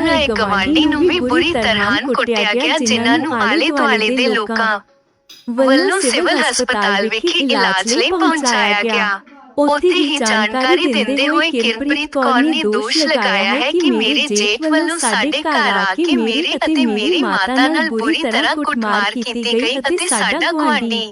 ਛੁਡਾਉਣ ਆਏ ਗਵਾਂਢੀ ਨੂੰ ਵੀ ਬੁਰੀ ਤਰ੍ਹਾਂ ਕੁੱਟਿਆ ਗਿਆ ਜਿਨ੍ਹਾਂ ਨੂੰ ਆਲੇ ਦੁਆਲੇ ਦੇ ਲੋਕਾਂ ਵੱਲੋਂ ਸਿਵਲ ਹਸਪਤਾਲ ਵਿਖੇ ਇਲਾਜ ਲਈ ਪਹੁੰਚਾਇਆ ਗਿਆ। ਉੱਥੇ ਹੀ ਜਾਣਕਾਰੀ ਦਿੰਦੇ ਹੋਏ ਕਿਰਪ੍ਰੀਤ ਕੌਰ ਨੇ ਦੋਸ਼ ਲਗਾਇਆ ਹੈ ਕਿ ਮੇਰੇ ਜੇਠ ਵੱਲੋਂ ਸਾਡੇ ਘਰ ਆ ਕੇ ਮੇਰੇ ਅਤੇ ਮੇਰੀ ਮਾਤਾ ਨਾਲ ਬੁਰੀ ਤਰ੍ਹਾਂ ਕੁੱਟਮਾਰ ਕੀਤੀ ਗਈ ਅਤੇ ਸਾਡਾ ਗੁਆਂਢੀ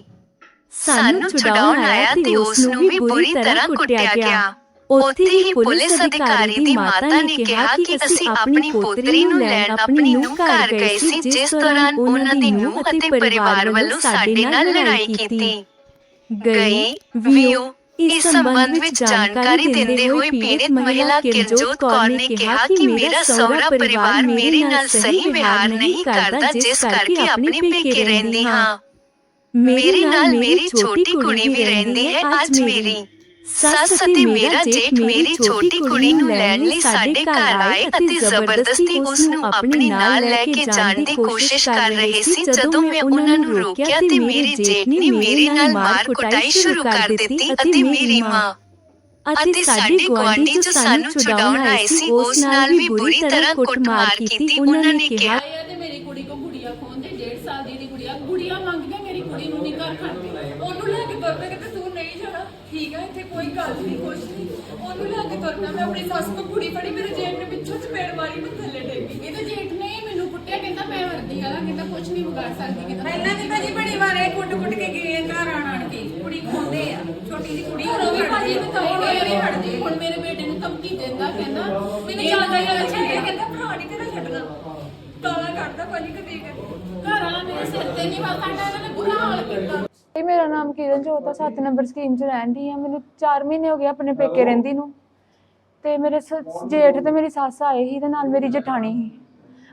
ਸਾਨੂੰ ਛੁਡਾਉਣ ਆਇਆ ਤੇ ਉਸ ਨੂੰ ਵੀ ਬੁਰੀ ਤਰ੍ਹਾਂ ਕੁੱਟਿਆ ਗਿਆ। ਉੱਥੇ ਹੀ ਪੁਲਿਸ ਅਧਿਕਾਰੀ ਦੀ ਮਾਤਾ ਨੇ ਕਿਹਾ ਕਿ ਅਸੀਂ ਆਪਣੀ ਪੋਤਰੀ ਨੂੰ ਲੈਣ ਆਪਣੀ ਨੂੰ ਘਰ ਗਏ ਸੀ ਜਿਸ ਦੌਰਾਨ ਉਹਨਾਂ ਦੀ ਨੂੰ ਅਤੇ ਪਰਿਵਾਰ ਵੱਲੋਂ ਸਾਡੇ ਨਾਲ ਲੜਾਈ ਕੀਤੀ ਗਈ ਵੀਓ ਇਸ ਸੰਬੰਧ ਵਿੱਚ ਜਾਣਕਾਰੀ ਦਿੰਦੇ ਹੋਏ ਪੀੜਤ ਮਹਿਲਾ ਕਿਰਜੋਤ ਕੌਰ ਨੇ ਕਿਹਾ ਕਿ ਮੇਰਾ ਸਹੁਰਾ ਪਰਿਵਾਰ ਮੇਰੇ ਨਾਲ ਸਹੀ ਵਿਹਾਰ ਨਹੀਂ ਕਰਦਾ ਜਿਸ ਕਰਕੇ ਆਪਣੇ ਪੇਕੇ ਰਹਿੰਦੀ ਹਾਂ ਮੇਰੇ ਨਾਲ ਮੇਰੀ ਛੋਟੀ ਕੁੜੀ ਵੀ ਰਹਿੰਦੀ ਹੈ ਅੱਜ ਮੇਰੀ ਸੱਸ ਅਤੇ ਮੇਰਾ ਜੇਠ ਮੇਰੀ ਛੋਟੀ ਕੁੜੀ ਨੂੰ ਲੈਣ ਲਈ ਸਾਡੇ ਘਰ ਆਏ ਅਤੇ ਜ਼ਬਰਦਸਤੀ ਉਸ ਨੂੰ ਆਪਣੇ ਨਾਲ ਲੈ ਕੇ ਜਾਣ ਦੀ ਕੋਸ਼ਿਸ਼ ਕਰ ਰਹੇ ਸੀ। ਜਦੋਂ ਮੈਂ ਉਹਨਾਂ ਨੂੰ ਰੋਕਿਆ ਤੇ ਮੇਰੇ ਜੇਠ ਨੇ ਮੇਰੇ ਨਾਲ ਮਾਰ ਕੁਟਾਈ ਸ਼ੁਰੂ ਕਰ ਦਿੱਤੀ ਅਤੇ ਮੇਰੀ ਮਾਂ ਅਤੇ ਸਾਡੇ ਗੁਆਂਢੀ ਜੋ ਸਾਨੂੰ ਛੁਡਾਉਣ ਆਏ ਸੀ ਉਸ ਨਾਲ ਵੀ ਬੁਰੀ ਤਰ੍ਹਾਂ ਕੁੱਟਮਾਰ ਕੀਤੀ। ਉਹਨਾਂ ਨੇ ਕਿਹਾ ਤੇ ਮੇਰੀ ਕੁੜੀ ਕੋ ਗੁੜੀਆ ਖੋਣ 1.5 ਸਾਲ ਦੀ ਦੀ ਗੁੜੀਆ ਗੁੜੀਆ ਮੰਗਦੇ ਮੇਰੀ ਕੁੜੀ ਨੂੰ ਨਹੀਂ ਘਰ ਖੜਦੇ। ਉਹਨੂੰ ਲੈ ਕੇ ਤੁਰਦੇ ਕਿ ਤੂੰ ਨਹੀਂ ਜਾਣਾ। ਠੀਕ ਹੈ ਇੱਥੇ ਕੋਈ ਗੱਲ ਨਹੀਂ ਕੁਛ ਨਹੀਂ ਉਹਨੂੰ ਲੈ ਕੇ ਤੁਰਨਾ ਮੈਂ ਆਪਣੀ ਸੱਸ ਕੋ ਕੁੜੀ ਫੜੀ ਮੇਰੇ ਜੇਠ ਨੇ ਪਿੱਛੋਂ ਚਪੇੜ ਮਾਰੀ ਮੈਂ ਥੱਲੇ ਡੇਗੀ ਇਹਦੇ ਜੇਠ ਨੇ ਹੀ ਮੈਨੂੰ ਕੁੱਟਿਆ ਕਹਿੰਦਾ ਮੈਂ ਵਰਦੀ ਵਾਲਾ ਕਹਿੰਦਾ ਕੁਛ ਨਹੀਂ ਵਿਗਾੜ ਸਕਦੀ ਕਹਿੰਦਾ ਇਹਨਾਂ ਦੀ ਭਾਜੀ ਬੜੀ ਵਾਰ ਇਹ ਕੁੱਟ ਕੁੱਟ ਕੇ ਗਏ ਆ ਘਰ ਆਣ ਆਣ ਕੇ। ਕੁੜੀ ਖੋਂਦੇ ਆ ਛੋਟੀ ਦੀ ਕੁੜੀ ਉਹ ਵੀ ਭਾਜੀ ਨੂੰ ਤਾਂ ਨਹੀਂ ਹਟਦੇ ਹੁਣ ਮੇਰੇ ਬੇਟੇ ਨੂੰ ਧਮਕੀ ਦਿੰਦਾ ਕਹਿੰਦਾ ਮੈਨੂੰ ਜਾਂਦਾ ਹੀ ਛੱਡ ਕਹਿੰਦਾ ਭਰਾ ਨਹੀਂ ਤੇਰਾ ਛੱਡਣਾ ਘਰ ਵਾਲਾ ਮੇਰੇ ਸਿਰ ਤੇ ਨਹੀਂ ਇਹਨਾਂ ਨੇ ਬੁਰਾ ਹਾਲ ਕੀਤਾ। ਇਹ ਮੇਰਾ ਨਾਮ ਕਿਰਨ ਜੋਤ ਆ 7 ਨੰਬਰ ਸਕੀਮ 'ਚ ਰਹਿੰਦੀ ਆ। ਮੈਨੂੰ 4 ਮਹੀਨੇ ਹੋ ਗਏ ਆਪਣੇ ਪੇਕੇ ਰਹਿੰਦੀ ਨੂੰ। ਤੇ ਮੇਰੇ ਸ- ਜੇਠ ਤੇ ਮੇਰੀ ਸੱਸ ਆਏ ਸੀ ਤੇ ਨਾਲ ਮੇਰੀ ਜਠਾਣੀ ਸੀ।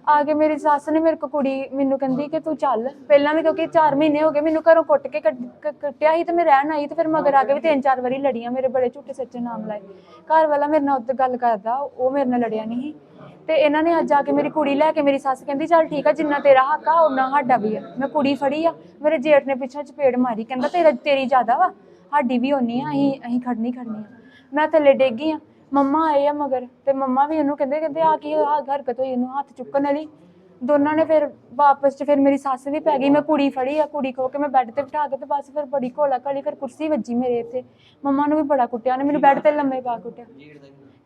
ਆ ਕੇ ਮੇਰੀ ਸੱਸ ਨੇ ਮੇਰੇ ਕੋ ਕੁੜੀ ਮੈਨੂੰ ਕਹਿੰਦੀ ਕਿ ਤੂੰ ਚੱਲ। ਪਹਿਲਾਂ ਵੀ ਕਿਉਂਕਿ 4 ਮਹੀਨੇ ਹੋ ਗਏ ਮੈਨੂੰ ਘਰੋਂ ਕੁੱਟ ਕੇ ਕੱਢ- ਕ- ਕੱਟਿਆ ਸੀ ਤੇ ਮੈਂ ਰਹਿਣ ਆਈ ਤੇ ਫਿਰ ਮਗਰ ਆ ਕੇ ਵੀ ਤਿੰਨ ਚਾਰ ਵਾਰੀ ਲੜੀਆਂ ਮੇਰੇ ਬੜੇ ਝੂਠੇ ਸੱਚੇ ਨਾਮ ਲਾਏ। ਘਰ ਵਾਲਾ ਮੇਰੇ ਨਾਲ ਉੱਤੇ ਗੱਲ ਕਰਦਾ ਉਹ ਮੇਰੇ ਨਾਲ ਲੜਿਆ ਨਹੀਂ ਸੀ। ਤੇ ਇਹਨਾਂ ਨੇ ਅੱਜ ਆ ਕੇ ਮੇਰੀ ਕੁੜੀ ਲੈ ਕੇ ਮੇਰੀ ਸੱਸ ਕਹਿੰਦੀ, ਚੱਲ ਠੀਕ ਆ, ਜਿੰਨਾ ਤੇਰਾ ਹੱਕ ਆ ਉਹਨਾਂ ਸਾਡਾ ਵੀ ਆ। ਮੈਂ ਕੁੜੀ ਫੜੀ ਆ, ਮੇਰੇ ਜੇਠ ਨੇ ਪਿੱਛੇ ਚਪੇੜ ਮਾਰੀ, ਕਹਿੰਦਾ ਤੇਰਾ, ਤੇਰੀ ਜ਼ਿਆਦਾ ਵਾ, ਸਾਡੀ ਵੀ ਓਨੀ ਆ, ਅਸੀਂ ਅਸੀਂ ਖੜਨੀ ਖੜਨੀ ਆ। ਮੈਂ ਥੱਲੇ ਡੇਗੀ ਆ, ਮੰਮਾ ਆਏ ਆ ਮਗਰ, ਤੇ ਮੰਮਾ ਵੀ ਉਹਨੂੰ ਕਹਿੰਦੇ ਕਹਿੰਦੇ ਆ ਕੀ ਆ ਹਰਕਤ ਹੋਈ ਇਹਨੂੰ ਹੱਥ ਚੁੱਕਣ ਵਾਲੀ। ਦੋਨਾਂ ਨੇ ਫਿਰ ਵਾਪਸ ਚ ਫਿਰ ਮੇਰੀ ਸੱਸ ਵੀ ਪੈ ਗਈ, ਮੈਂ ਕੁੜੀ ਫੜੀ ਆ, ਕੁੜੀ ਖੋ ਕੇ ਮੈਂ ਬੈੱਡ ਤੇ ਬਿਠਾ ਕੇ ਤੇ ਬਸ ਫਿਰ ਬੜੀ ਘੋਲਾ ਘਲੀ ਫਿਰ ਕੁਰਸੀ ਵੱਜੀ ਮੇਰੇ ਇੱਥੇ। ਮੰਮਾ ਨੂੰ ਵੀ ਬੜਾ ਕੁੱਟਿਆ, ਉਹਨੇ ਮੈਨੂੰ ਬੈੱਡ ਤੇ ਲੰਮੇ ਪਾ ਕੁੱਟਿਆ।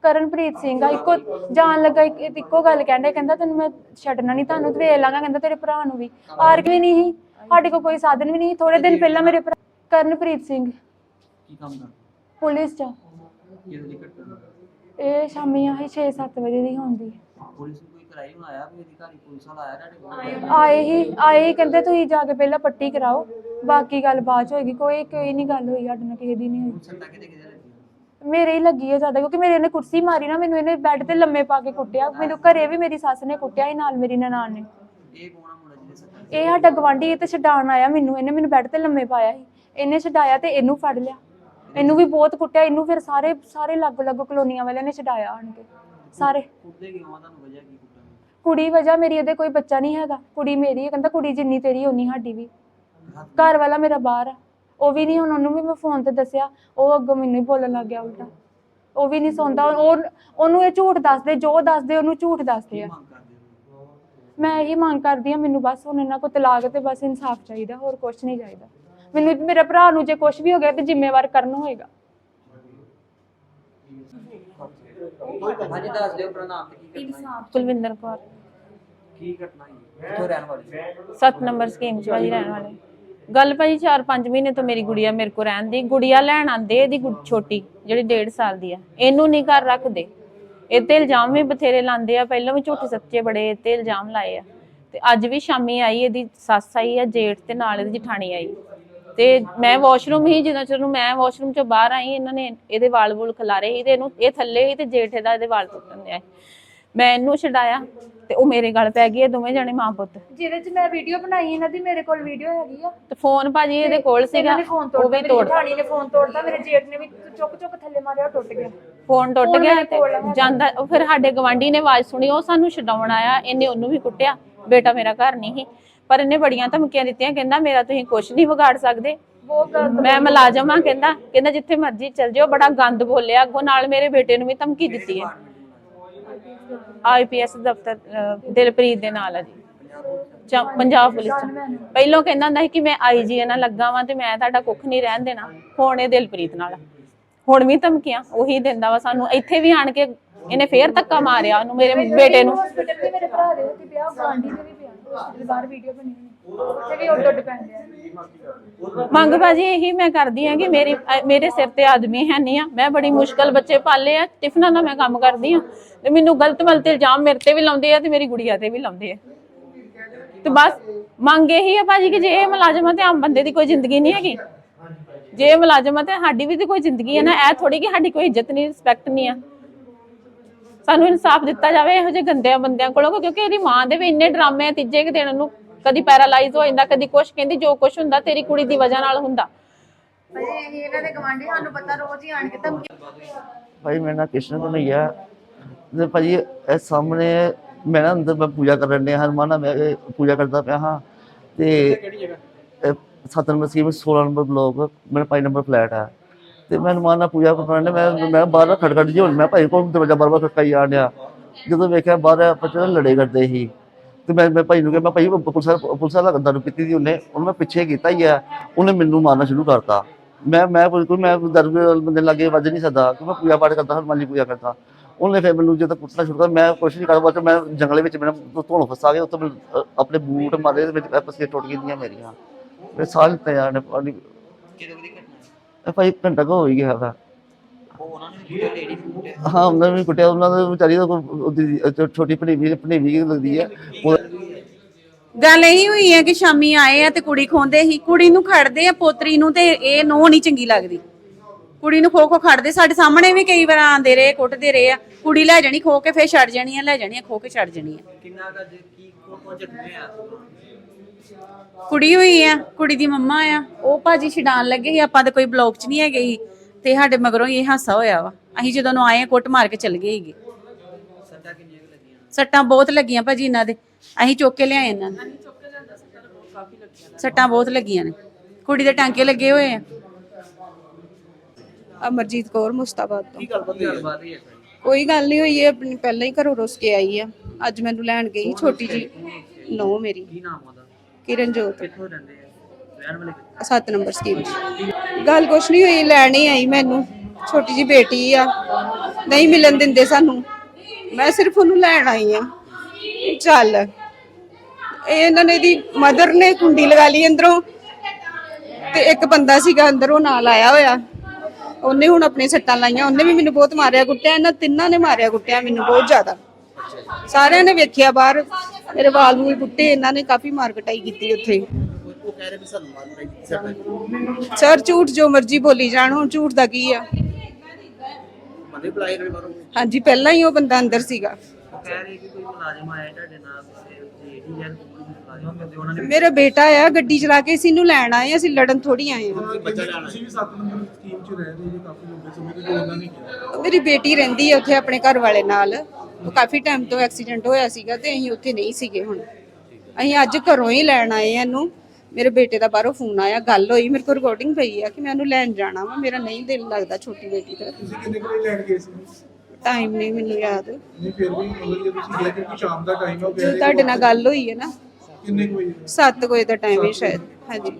ਕਰਨਪ੍ਰੀਤ ਸਿੰਘ ਆ ਇੱਕੋ ਜਾਣ ਲੱਗਾ ਇੱਕ- ਇੱਕੋ ਗੱਲ ਕਹਿੰਦੇ ਕਹਿੰਦਾ ਤੈਨੂੰ ਮੈਂ ਛੱਡਣਾ ਨਹੀਂ ਤੁਹਾਨੂੰ ਤੇ ਵੇਖ ਲਾਂਗਾ ਕਹਿੰਦਾ ਤੇਰੇ ਭਰਾ ਨੂੰ ਵੀ। ਆਰਕ ਵੀ ਨਹੀਂ ਸੀ? ਸਾਡੇ ਕੋਲ ਕੋਈ ਸਾਧਨ ਵੀ ਨਹੀਂ ਥੋੜੇ ਦਿਨ ਪਹਿਲਾਂ ਮੇਰੇ ਭਰਾ ਕਰਨਪ੍ਰੀਤ ਸਿੰਘ ਕੀ ਕੰਮ ਕਰਦਾ? ਪੁਲਿਸ ਚ। ਕਿਹਦੇ ਇਹ ਸ਼ਾਮੀ ਆਹੀ 6-7 ਵਜੇ ਦੀ ਹੁੰਦੀ ਪੁਲਿਸ ਨੂੰ ਕੋਈ ਕਰਾਈ ਹੁਣ ਆਇਆ ਵੀ ਅਧਿਕਾਰੀ ਪੁਲਿਸ ਵਾਲਾ ਆਇਆ ਤੁਹਾਡੇ ਕੋਲ? ਆਏ ਹੀ ਆਏ ਹੀ ਕਹਿੰਦੇ ਤੁਸੀਂ ਜਾ ਕੇ ਪਹਿਲਾਂ ਪੱਟੀ ਕਰਾਓ ਬਾਕੀ ਗੱਲ ਬਾਅਦ ਚ ਹੋਏਗੀ ਕੋਈ ਕੋਈ ਨਹੀਂ ਗੱਲ ਹੋਈ ਸਾਡੇ ਨਾਲ ਕਿਸੇ ਦੀ ਨਹੀਂ ਹੋਈ। ਸੱਟਾਂ ਕਿਤੇ ਕਿਤੇ ਲੱਗੀਆਂ ਮੇਰੇ ਹੀ ਲੱਗੀ ਹੈ ਜ਼ਿਆਦਾ ਕਿਉਂਕਿ ਮੇਰੇ ਇਹਨੇ ਕੁਰਸੀ ਮਾਰੀ ਨਾ ਮੈਨੂੰ ਇਹਨੇ ਬੈੱਡ ਤੇ ਲੰਮੇ ਪਾ ਕੇ ਕੁੱਟਿਆ। ਮੈਨੂੰ ਘਰੇ ਵੀ ਮੇਰੀ ਸੱਸ ਨੇ ਕੁੱਟਿਆ ਸੀ ਨਾਲ ਮੇਰੀ ਨਨਾਣ ਨੇ। ਇਹ ਕੌਣ ਆ ਮੁੰਡਾ ਸੱਟਾਂ ਇਹ ਸਾਡਾ ਗਵਾਂਢੀ ਇਹ ਤੇ ਛਡਾਣ ਆਇਆ ਮੈਨੂੰ ਇਹਨੇ ਮੈਨੂੰ ਬੈੱਡ ਤੇ ਲੰਮੇ ਪਾਇਆ ਸੀ। ਇਹਨੇ ਛਡਾਇਆ ਤੇ ਇਹਨੂੰ ਫੜ ਲਿਆ। ਇਹਨੂੰ ਵੀ ਬਹੁਤ ਕੁੱਟਿਆ ਇਹਨੂੰ ਫਿਰ ਸਾਰੇ ਸਾਰੇ ਲੱਗ ਲੱਗ ਕਲੋਨੀਆਂ ਵਾਲਿਆਂ ਨੇ ਛਡਾਇਆ ਆਣ ਕੇ ਸਾਰੇ। ਕੁੱਟਦੇ ਕਿਉਂ ਆ? ਤੁਹਾਨੂੰ ਵਜ੍ਹਾ ਕੀ ਕੁੱਟਣ ਦੀ? ਕੁੜੀ ਵਜ੍ਹਾ ਮੇਰੀ ਇਹਦੇ ਕੋਈ ਬੱਚਾ ਨਹੀਂ ਹੈਗਾ। ਕੁੜੀ ਮੇਰੀ ਹੈ ਕਹਿੰਦਾ ਕੁੜੀ ਜਿੰਨੀ ਤੇਰੀ ਓਨੀ ਸਾਡੀ ਵੀ। ਘਰ ਵਾਲਾ ਮੇਰਾ ਬਾਹਰ ਆ। ਉਹ ਵੀ ਨਹੀਂ ਹੁਣ ਉਹਨੂੰ ਵੀ ਮੈਂ ਫੋਨ ਤੇ ਦੱਸਿਆ ਉਹ ਅੱਗੋਂ ਮੈਨੂੰ ਹੀ ਬੋਲਣ ਲੱਗ ਗਿਆ ਉਲਟਾ। ਉਹ ਵੀ ਨਹੀਂ ਸੁਣਦਾ ਉਹ ਉਹਨੂੰ ਇਹ ਝੂਠ ਦੱਸਦੇ ਜੋ ਦੱਸਦੇ ਉਹਨੂੰ ਝੂਠ ਦੱਸਦੇ ਆ। ਹੋ ਮੈਂ ਇਹੀ ਮੰਗ ਕਰਦੀ ਆ ਮੈਨੂੰ ਬਸ ਹੁਣ ਇਹਨਾਂ ਕੋਲ ਤਲਾਕ ਤੇ ਬਸ ਇਨਸਾਫ ਚਾਹੀਦਾ ਹੋਰ ਕੁਝ ਨਹੀਂ ਚਾਹੀਦਾ। ਮੈਨੂੰ ਮੇਰੇ ਭਰਾ ਨੂੰ ਜੇ ਕੁਝ ਵੀ ਹੋ ਗਿਆ ਤੇ ਜ਼ਿੰਮੇਵਾਰ ਕਰਨ ਹੋਏਗਾ। ਹਾਂਜੀ ਦੱਸ ਦਿਓ ਕੀ? ਕੁਲਵਿੰਦਰ ਕੌਰ। ਕੀ ਘਟਨਾ ਹੋਈ ਕਿੱਥੋਂ ਰਹਿਣ ਵਾਲੀ 7 ਨੰਬਰ ਸਕੀਮ ਚ ਭਾਜੀ ਰਹਿਣ ਵਾਲੇ। ਗੱਲ ਭਾਜੀ 4-5 ਮਹੀਨੇ ਤੋਂ ਮੇਰੀ ਗੁੜੀਆ ਮੇਰੇ ਕੋਲ ਰਹਿਣ ਦੀ, ਗੁੜੀਆ ਲੈਣ ਆਂਦੇ ਇਹਦੀ ਛੋਟੀ, ਜਿਹੜੀ 1.5 ਸਾਲ ਦੀ ਆ। ਇਹਨੂੰ ਨਹੀਂ ਘਰ ਰੱਖਦੇ। ਇਹ ਤੇ ਇਲਜ਼ਾਮ ਵੀ ਬਥੇਰੇ ਲਾਉਂਦੇ ਆ, ਪਹਿਲਾਂ ਵੀ ਝੂਠੇ ਸੱਚੇ ਬੜੇ ਤੇ ਇਲਜ਼ਾਮ ਲਾਏ ਆ। ਤੇ ਅੱਜ ਵੀ ਸ਼ਾਮੀ ਆਈ, ਇਹਦੀ ਸੱਸ ਆਈ ਆ ਜੇਠ ਤੇ ਨਾਲ ਇਹਦੀ ਜਠਾਣੀ ਆਈ। ਤੇ ਮੈਂ ਵਾਸ਼ਰੂਮ ਹੀ ਜਦੋਂ ਚਿਰ ਨੂੰ ਮੈਂ ਵਾਸ਼ਰੂਮ ਚੋਂ ਬਾਹਰ ਆਈ, ਇਹਨਾਂ ਨੇ ਇਹਦੇ ਵਾਲ ਵੂਲ ਖਿਲਾਰੇ ਸੀ ਤੇ ਇਹਨੂੰ ਇਹ ਥੱਲੇ ਸੀ ਤੇ ਜੇਠ ਦਾ ਇਹਦੇ ਵਾਲ ਟੁੱਟਣ ਦੇ ਮੈਂ ਇਹਨੂੰ ਛਡਾਇਆ। ਤੇ ਉਹ ਮੇਰੇ ਗਲ ਪੈ ਗਈ ਇਹ ਦੋਵੇਂ ਜਣੇ ਮਾਂ ਪੁੱਤ। ਜਿਹਦੇ 'ਚ ਮੈਂ ਵੀਡੀਓ ਬਣਾਈ ਇਹਨਾਂ ਦੀ ਮੇਰੇ ਕੋਲ ਵੀਡੀਓ ਹੈਗੀ ਆ। ਤੇ ਫੋਨ ਭਾਜੀ ਇਹਦੇ ਕੋਲ ਸੀਗਾ ਇਹਨਾਂ ਨੇ ਫੋਨ ਉਹ ਵੀ ਮੇਰੀ ਤੋੜ ਜਠਾਣੀ ਨੇ ਫੋਨ ਤੋੜਦਾ ਮੇਰੇ ਜੇਠ ਨੇ ਵੀ ਚੁੱਕ ਚੁੱਕ ਥੱਲੇ ਮਾਰਿਆ ਉਹ ਟੁੱਟ ਗਿਆ। ਫੋਨ ਟੁੱਟ ਫੋਨ ਗਿਆ ਮੇਰੇ ਕੋਲ ਆ ਤੇ ਹੈਗਾ। ਜਾਂਦਾ ਉਹ ਫਿਰ ਸਾਡੇ ਗਵਾਂਢੀ ਨੇ ਆਵਾਜ਼ ਸੁਣੀ ਉਹ ਸਾਨੂੰ ਛਡਾਉਣ ਆਇਆ ਇਹਨੇ ਉਹਨੂੰ ਵੀ ਕੁੱਟਿਆ ਬੇਟਾ ਮੇਰਾ ਘਰ ਨਹੀਂ ਸੀ। ਪਰ ਇਹਨੇ ਬੜੀਆਂ ਧਮਕੀਆਂ ਦਿੱਤੀਆਂ ਕਹਿੰਦਾ ਮੇਰਾ ਤੁਸੀਂ ਕੁਝ ਨਹੀਂ ਵਿਗਾੜ ਸਕਦੇ। ਮੈਂ ਮੁਲਾਜ਼ਮ ਆ ਕਹਿੰਦਾ ਕਹਿੰਦਾ ਜਿੱਥੇ ਮਰਜ਼ੀ ਚਲ ਜਿਓ ਬੜਾ ਗੰਦ ਬੋਲਿਆ ਅੱਗੋਂ ਨਾਲ ਮੇਰੇ ਬੇਟੇ ਨੂੰ ਵੀ ਧਮਕੀ ਦਿੱਤੀ ਹੈ। ਆਈਪੀਐਸ ਦਫ਼ਤਰ ਅਹ, ਦਿਲਪ੍ਰੀਤ ਦੇ ਨਾਲ ਆ ਜੀ। ਜਾਂ ਪੰਜਾਬ ਪੁਲਿਸ ਚ ਪਹਿਲੋਂ ਕਹਿੰਦਾ ਹੁੰਦਾ ਸੀ ਕਿ ਮੈਂ ਆਈਜੀ ਨਾਲ ਲੱਗਾ ਵਾਂ ਤੇ ਮੈਂ ਤੁਹਾਡਾ ਕੁੱਖ ਨਹੀਂ ਰਹਿਣ ਦੇਣਾ। ਹੁਣ ਇਹ ਦਿਲਪ੍ਰੀਤ ਨਾਲ ਆ। ਹੁਣ ਵੀ ਧਮਕੀਆਂ ਉਹੀ ਦਿੰਦਾ ਵਾ ਸਾਨੂੰ। ਇੱਥੇ ਵੀ ਆਣ ਕੇ ਇਹਨੇ ਫੇਰ ਧੱਕਾ ਮਾਰਿਆ ਉਹਨੂੰ ਮੇਰੇ ਬੇਟੇ ਨੂੰ। ਹਸਪੀਟਲ ਤੇ ਮੇਰੇ ਭਰਾ ਦੇ ਉੱਤੇ ਪਿਆ ਗਾਂਢੀ ਤੇ ਵੀ ਪਿਆ ਬਾਹਰ ਵੀਡੀਓ ਬਣੀ ਹੋਈ। ਉੱਥੇ ਵੀ ਉੱਡ ਉੱਡ ਪੈਂਦੇ ਆ। ਮੰਗ ਭਾਜੀ ਇਹੀ ਮੈਂ ਕਰਦੀ ਆ ਕਿ ਮੇਰੀ ਅ- ਮੇਰੇ ਸਿਰ ਤੇ ਆਦਮੀ ਹੈ ਨਹੀਂ ਆ। ਮੈਂ ਬੜੀ ਮੁਸ਼ਕਲ ਬੱਚੇ ਪਾਲੇ ਆ, ਟਿਫਨਾਂ ਦਾ ਮੈਂ ਕੰਮ ਕਰਦੀ ਆ ਤੇ ਮੈਨੂੰ ਗਲਤ ਮਲਤ ਇਲਜ਼ਾਮ ਮੇਰੇ ਤੇ ਵੀ ਲਾਉਂਦੇ ਆ ਤੇ ਮੇਰੀ ਗੁੜੀਆ ਤੇ ਵੀ ਲਾਉਂਦੇ ਆ। ਤੇ ਬਸ ਮੰਗ ਇਹੀ ਆ ਭਾਜੀ ਕਿ ਜੇ ਇਹ ਮੁਲਾਜ਼ਮ ਆ ਤੇ ਆਮ ਬੰਦੇ ਦੀ ਕੋਈ ਜ਼ਿੰਦਗੀ ਨਹੀਂ ਹੈਗੀ। ਜੇ ਇਹ ਮੁਲਾਜ਼ਮ ਆ ਤੇ ਸਾਡੀ ਵੀ ਤੇ ਕੋਈ ਜ਼ਿੰਦਗੀ ਹੈ ਨਾ। ਇਹ ਥੋੜੀ ਕਿ ਸਾਡੀ ਕੋਈ ਇੱਜ਼ਤ ਨਹੀਂ ਰਿਸਪੈਕਟ ਨਹੀਂ ਆ। ਸਾਨੂੰ ਇਨਸਾਫ ਦਿੱਤਾ ਜਾਵੇ ਇਹੋ ਜਿਹੇ ਗੰਦੇ ਬੰਦਿਆਂ ਕੋਲੋਂ ਕਿਉਂਕਿ ਇਹਦੀ ਮਾਂ ਦੇ ਵੀ ਇੰਨੇ ਡਰਾਮੇ ਆ ਤੀਜੇ ਕਿ ਦਿਨ ਨੂੰ ਕਦੀ ਪੈਰਾਲਾਈਜ਼ ਹੋ ਜਾਂਦਾ ਕਦੀ ਕੁਛ ਕਹਿੰਦੀ ਜੋ ਕੁਛ ਹੁੰਦਾ ਤੇਰੀ ਕੁੜੀ ਦੀ ਵਜ੍ਹਾ ਨਾਲ ਹੁੰਦਾ। ਅਸੀਂ ਇਹਨਾਂ ਦੇ ਗਵਾਂਢੀ ਸਾਨੂੰ ਪਤਾ ਰੋਜ਼ ਹੀ ਆਣ ਕੇ ਧਮਕੀ ਭਾਈ ਮੇਰਾ ਨਾਮ ਕ੍ਰਿਸ਼ਨ ਕਨਈਆ ਤੇ ਭਾਜੀ ਇਹ ਸਾਹਮਣੇ ਮੈਂ ਨਾ ਅੰਦਰ ਮੈਂ ਪੂਜਾ ਕਰਨ ਡਿਆ ਹਨੂੰਮਾਨ ਮੈਂ ਪੂਜਾ ਕਰਦਾ ਪਿਆ ਹਾਂ। ਤੇ ਕਿਹੜੀ ਜਗ੍ਹਾ? ਸੱਤ ਨੰਬਰ ਸਕੀਮ 16 ਨੰਬਰ ਬਲੋਕ ਮੇਰਾ 5 ਨੰਬਰ ਫਲੈਟ ਹੈ ਤੇ ਮੈਂ ਹਨੂੰਮਾਨ ਨਾਲ ਪੂਜਾ ਕਰਨ ਡਿਆ ਮੈਂ ਮੈਂ ਬਾਹਰ ਖੜਖੜ ਜੀ ਹੁਣ ਮੈਂ ਭਾਈ ਕੋਲ ਦਰਵਾਜ਼ਾ ਬਾਰ ਬਾਰ ਖੜਕਾਈ ਜਾਣ ਡਿਆ। ਜਦੋਂ ਵੇਖਿਆ ਬਾਹਰ ਆਪਸ ਲੜੇ ਕਰਦੇ ਸੀ। ਤੇ ਮੈਂ ਮੈਂ ਭਾਈ ਨੂੰ ਕਿਹਾ ਮੈਂ ਭਾਈ ਪੁਲਿਸ ਵਾਲਾ- ਪੁਲਿਸ ਦਾਰੂ ਪੀਤੀ ਦੀ ਉਹਨੇ ਉਹਨੂੰ ਮੈਂ ਪਿੱਛੇ ਕੀਤਾ ਹੀ ਆ ਉਹਨੇ ਮੈਨੂੰ ਮਾਰਨਾ ਸ਼ੁਰੂ ਕਰਤਾ। ਮੈਂ ਮੈਂ ਕੋਈ ਮੈਂ ਦਾਰੂ ਬੰਦੇ ਲਾਗੇ ਵੱਜ ਨਹੀਂ ਸਕਦਾ ਕਿ ਮੈਂ ਪੂਜਾ ਪਾਠ ਕਰਦਾ ਹਨੂੰਮਾਨ ਜੀ ਪੂਜਾ ਕਰਦਾ। ਉਹਨੇ ਫਿਰ ਮੈਨੂੰ ਜਦੋਂ ਕੁੱਟਣਾ ਸ਼ੁਰੂ ਕਰ ਮੈਂ ਕੁਛ ਨਹੀਂ ਕਰਦਾ ਬਾਅਦ ਚੋਂ ਮੈਂ ਜੰਗਲੇ ਵਿੱਚ ਮੇਰਾ ਧੋਣ ਫਸਾ ਗਿਆ ਉੱਥੇ ਮੈਨੂੰ, ਅ, ਆਪਣੇ ਬੂਟ ਮਾਰੇ ਤੇ ਵਿੱਚ ਪਸੀਨੇ ਟੁੱਟ ਗਈਆਂ ਮੇਰੀਆਂ। ਮੇਰੇ ਸਾਹ ਲਿੱਤੇ ਜਾਣ ਪਾਣੀ ਕਿਹਦੇ ਦੀ ਹੈ? ਇਹ ਭਾਈ ਘੰਟਾ ਕੁ ਹੋ ਹੀ ਗਿਆ ਵਾ। ਉਹ ਉਹਨਾਂ ਨੇ ਵੀ ਲੇਡੀ ਨੂੰ ਕੁੱਟਿਆ। ਹਾਂ ਉਹਨਾਂ ਨੇ ਕੁੱਟਿਆ ਉਹਨਾਂ ਦੇ ਵਿਚਾਰੀ ਦਾ ਕੋਈ ਉਹਦੀ ਛੋਟੀ ਭਣੇਵੀ ਭਣੇਵੀ ਲੱਗਦੀ ਹੈ ਉਹ ਗੱਲ ਇਹੀ ਹੋਈ ਹੈ ਕਿ ਸ਼ਾਮੀ ਆਏ ਆ ਤੇ ਕੁੜੀ ਖੋਂਦੇ ਸੀ। ਕੁੜੀ ਨੂੰ ਖੜਦੇ ਆ ਪੋਤਰੀ ਨੂੰ ਤੇ ਇਹ ਨੋ ਨਹੀਂ ਚੰਗੀ ਲੱਗਦੀ। ਕੁੜੀ ਨੂੰ ਖੋ ਖੋ ਖੜਦੇ ਸਾਡੇ ਸਾਹਮਣੇ ਵੀ ਕਈ ਵਾਰ ਆਂਦੇ ਰਹੇ ਕੁੱਟਦੇ ਰਹੇ ਆ। ਕੁੜੀ ਲੈ ਜਾਣੀ ਖੋ ਕੇ ਫੇਰ ਛੱਡ ਜਾਣੀ ਆ ਲੈ ਜਾਣੀ ਆ ਖੋ ਕੇ ਛੱਡ ਜਾਣੀ ਆ। ਕਿੰਨਾ ਕਾ ਕੀ ਕੋ ਕੋ ਜਖਮੇ ਆ ਕੁੜੀ ਹੋਈ ਆ ਕੁੜੀ ਦੀ ਮੰਮਾ ਆ। ਉਹ ਭਾਜੀ ਛਡਾਣ ਲੱਗੇ ਸੀ ਆਪਾਂ ਤੇ ਕੋਈ ਬਲੌਕ 'ਚ ਨਹੀਂ ਹੈਗੇ ਸੀ। ਤੇ ਸਾਡੇ ਮਗਰੋਂ ਹੀ ਇਹ ਹਾਸਾ ਹੋਇਆ ਵਾ। ਅਸੀਂ ਜਦੋਂ ਨੂੰ ਆਏ ਕੁੱਟ ਮਾਰ ਕੇ ਚੱਲ ਗਏ ਸੀਗੇ। ਸੱਟਾਂ ਕਿੰਨੀਆਂ ਕੁ ਲੱਗੀਆਂ? ਸੱਟਾਂ ਬਹੁਤ ਲੱਗੀਆਂ ਭਾਜੀ ਇਹਨਾਂ ਦੇ। ਅਸੀਂ ਚੁੱਕ ਕੇ ਲਿਆਏ ਇਹਨਾਂ ਨੂੰ। ਸੱਟਾਂ ਬਹੁਤ ਲੱਗੀਆਂ ਨੇ। ਕੁੜੀ ਦੇ ਟਾਂਕੇ ਲੱਗੇ ਹੋਏ ਆ। ਅਮਰਜੀਤ ਕੌਰ ਮੁਸਤਾਬਾਦ ਤੋਂ। ਹੀ ਹੈ ਕੋਈ ਗੱਲ ਨਹੀਂ ਹੋਈ ਇਹ ਆਪਣੀ ਪਹਿਲਾਂ ਹੀ ਘਰੋਂ ਰੁੱਸ ਕੇ ਆਈ ਆ। ਅੱਜ ਮੈਨੂੰ ਲੈਣ ਗਈ ਛੋਟੀ ਜੀ ਨੋ ਮੇਰੀ। ਕੀ ਨਾਮ ਉਹਦਾ? ਕਿਰਨਜੋਤ। ਕਿੱਥੋਂ ਰਹਿੰਦੇ ਆ? ਰਹਿਣ ਵਾਲੇ ਕਿੱਥੋਂ? 7 ਨੰਬਰ ਸਕੀਮ 'ਚ। ਗੱਲ ਕੁਛ ਨਹੀਂ ਹੋਈ ਲੈਣ ਹੀ ਆਈ ਮੈਨੂੰ। ਛੋਟੀ ਜੀ ਬੇਟੀ ਆ। ਨਹੀਂ ਮਿਲਣ ਦਿੰਦੇ ਸਾਨੂੰ। ਮੈਂ ਸਿਰਫ ਉਹਨੂੰ ਲੈਣ ਆਈ ਆ। ਚੱਲ। ਇਹ ਇਹਨਾਂ ਨੇ ਦੀ ਮਦਰ ਨੇ ਕੁੰਡੀ ਲਗਾ ਲਈ ਅੰਦਰੋਂ। ਤੇ ਇੱਕ ਬੰਦਾ ਸੀਗਾ ਅੰਦਰ ਉਹ ਨਾਲ ਆਇਆ ਹੋਇਆ। ਉਹਨੇ ਹੁਣ ਆਪਣੇ ਸੱਟਾਂ ਲਾਈਆਂ। ਉਹਨੇ ਵੀ ਮੈਨੂੰ ਬਹੁਤ ਮਾਰਿਆ ਕੁੱਟਿਆ। ਇਹਨਾਂ ਤਿੰਨਾਂ ਨੇ ਮਾਰਿਆ ਕੁੱਟਿਆ ਮੈਨੂੰ ਬਹੁਤ ਜ਼ਿਆਦਾ। ਸਾਰਿਆਂ ਨੇ ਵੇਖਿਆ ਬਾਹਰ। ਮੇਰੇ ਵਾਲ ਨੂੰ ਵੀ ਕੁੱਟੇ ਇਹਨਾਂ ਨੇ ਕਾਫੀ ਮਾਰ ਕਟਾਈ ਕੀਤੀ ਉੱਥੇ। ਉਹ ਕਹਿ ਰਹੇ ਵੀ ਸਾਨੂੰ ਮਾਰਨ ਲਈ ਸੱਟਾਂ ਸਰ ਝੂਠ ਜੋ ਮਰਜ਼ੀ ਬੋਲੀ ਜਾਣ ਹੁਣ ਝੂਠ ਦਾ ਕੀ ਆ? ਬੰਦੇ ਬੁਲਾਏ ਗਏ ਬਾਹਰੋਂ? ਹਾਂਜੀ ਪਹਿਲਾਂ ਹੀ ਉਹ ਬੰਦਾ ਅੰਦਰ ਸੀਗਾ। ਉਹ ਕਹਿ ਰਹੇ ਕਿ ਕੋਈ ਮੁਲਾਜ਼ਮ ਆਇਆ ਤੁਹਾਡੇ ਨਾਲ ਤੇ ਜਿਹੜੀ ਯਾਰ ਕੋਈ ਮੁਲਾਜ਼ਮ ਕਹਿੰਦੇ ਉਹਨਾਂ ਨੇ ਮੇਰਾ ਬੇਟਾ ਆ ਗੱਡੀ ਚਲਾ ਕੇ ਅਸੀਂ ਇਹਨੂੰ ਲੈਣ ਆਏ ਅਸੀਂ ਲੜਨ ਥੋੜੀ ਆਏ ਆ। ਬੱਚਾ ਲੈਣਾ ਤੁਸੀਂ ਵੀ 7 ਨੰਬਰ ਸਕੀਮ 'ਚ ਰਹਿ ਰਹੇ ਜੀ ਕਾਫੀ ਲੰਬੇ ਸਮੇਂ ਤੋਂ ਜੋ ਉਹਨਾਂ ਨੇ ਕੀਤਾ ਮੇਰੀ ਬੇਟੀ ਰਹਿੰਦੀ ਹੈ ਉੱਥੇ ਆਪਣੇ ਘਰ ਵਾਲੇ ਨਾਲ। ਉਹ ਕਾਫੀ ਟਾਈਮ ਤੋਂ ਐਕਸੀਡੈਂਟ ਹੋਇਆ ਸੀਗਾ ਤੇ ਅਸੀਂ ਉੱਥੇ ਨਹੀਂ ਸੀਗੇ ਹੁਣ। ਅਸੀਂ ਅੱਜ ਘਰੋਂ ਹੀ ਲੈਣ ਆਏ ਆ ਇਹਨੂੰ। ਮੇਰੇ ਬੇਟੇ ਦਾ ਬਾਹਰੋਂ ਫੋਨ ਆਇਆ ਗੱਲ ਹੋਈ ਮੇਰੇ ਕੋਲ ਰਿਕਾਰਡਿੰਗ ਪਈ ਆ ਕਿ ਮੈਂ ਉਹਨੂੰ ਲੈਣ ਜਾਣਾ ਵਾ ਮੇਰਾ ਨਹੀਂ ਦਿਲ ਲੱਗਦਾ ਛੋਟੀ ਬੇਟੀ ਦਾ। ਤੁਸੀਂ ਕਿੰਨੇ ਕੁ ਵਜੇ ਲੈਣ ਗਏ ਸੀ? ਟਾਈਮ ਨਹੀਂ ਮੈਨੂੰ ਯਾਦ। ਨਹੀਂ ਫਿਰ ਵੀ ਮਤਲਬ ਜੇ ਤੁਸੀਂ ਗਏ ਕਿਉਂਕਿ ਸ਼ਾਮ ਦਾ ਟਾਈਮ ਹੋ ਗਿਆ ਤੁਹਾਡੇ ਨਾਲ ਗੱਲ ਹੋਈ ਹੈ ਨਾ। ਕਿੰਨੇ ਕੁ ਵਜੇ? 7 ਵਜੇ ਦਾ ਟਾਈਮ ਹੈ ਸ਼ਾਇਦ ਹਾਂਜੀ। ਕੀ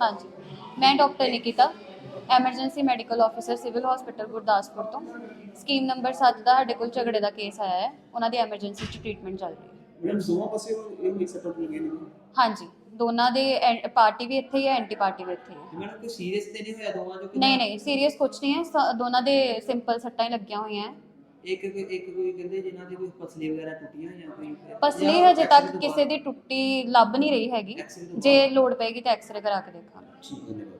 ਹਾਂਜੀ। ਮੈਂ doctor Nikita emergency medical officer civil hospital Gurdaspur ਤੋਂ। ਸਕੀਮ ਨੰਬਰ 7 ਦਾ ਸਾਡੇ ਕੋਲ ਝਗੜੇ ਦਾ ਕੇਸ ਆਇਆ ਹੈ। ਉਹਨਾਂ ਦੀ ਐਮਰਜੈਂਸੀ ਚ ਟ੍ਰੀਟਮੈਂਟ ਚੱਲ ਰਹੀ ਹੈ। ਮੈਡਮ ਦੋਵਾਂ ਪਾਸੇ ਇਹ ਮਿਕਸ ਅਪ ਲੱਗੇ ਨੇ। ਹਾਂਜੀ ਦੋਨਾਂ ਦੇ ਪਾਰਟੀ ਵੀ ਇੱਥੇ ਹੀ ਹੈ ਐਂਟੀ ਪਾਰਟੀ ਵੀ ਇੱਥੇ ਹੀ ਹੈ। ਮੈਡਮ ਕੋਈ ਸੀਰੀਅਸ ਤੇ ਨਹੀਂ ਹੋਇਆ ਦੋਵਾਂ ਜੋ ਨਹੀਂ ਨਹੀਂ ਸੀਰੀਅਸ ਕੁਝ ਨਹੀਂ ਹੈ। ਸ- ਦੋਨਾਂ ਦੇ ਸਿੰਪਲ ਸੱਟਾਂ ਹੀ ਲੱਗੀਆਂ ਹੋਈਆਂ ਹੈ। ਇੱਕ ਇੱਕ ਕੋਈ ਕਹਿੰਦੇ ਜਿਨ੍ਹਾਂ ਦੇ ਕੋਈ ਪਸਲੀ ਵਗੈਰਾ ਟੁੱਟੀਆਂ ਜਾਂ ਕੋਈ ਪਸਲੀ ਹਜੇ ਤੱਕ ਕਿਸੇ ਦੀ ਟੁੱਟੀ ਲੱਭ ਨਹੀਂ ਰਹੀ ਹੈਗੀ। ਜੇ ਲੋੜ ਪਏਗੀ ਤਾਂ ਐਕਸਰੇ ਕਰਾ ਕੇ ਦੇਖਾਂਗੇ। ਠੀਕ ਹੈ